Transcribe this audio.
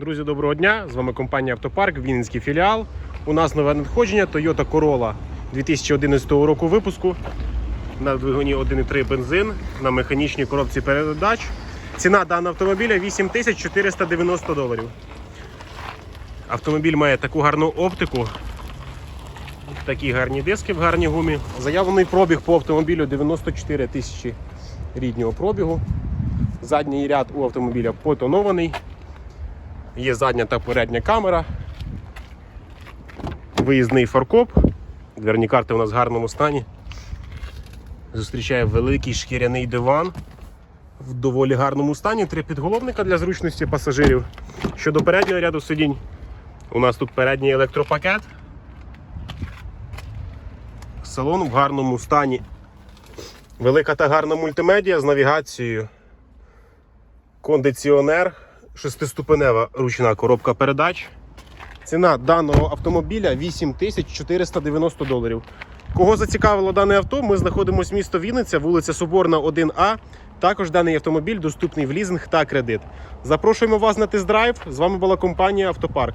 Друзі, доброго дня! З вами компанія Автопарк, Вінницький філіал. У нас нове надходження Toyota Corolla 2011 року випуску. На двигуні 1,3 бензин на механічній коробці передач. Ціна даного автомобіля 8490 доларів. Автомобіль має таку гарну оптику, такі гарні диски в гарній гумі. Заявлений пробіг по автомобілю 94 тисячі ріднього пробігу. Задній ряд у автомобіля потонований. Є задня та передня камера. Виїзний фаркоп. Дверні карти у нас в гарному стані. Зустрічає великий шкіряний диван в доволі гарному стані. Три підголовника для зручності пасажирів. Щодо переднього ряду сидінь, у нас тут передній електропакет. Салон в гарному стані. Велика та гарна мультимедіа з навігацією. Кондиціонер, шестиступенева ручна коробка передач. Ціна даного автомобіля 8490 доларів. Кого зацікавило дане авто, ми знаходимося в місто Вінниця, вулиця Соборна, 1А. Також даний автомобіль доступний в лізинг та кредит. Запрошуємо вас на тест-драйв. З вами була компанія Автопарк.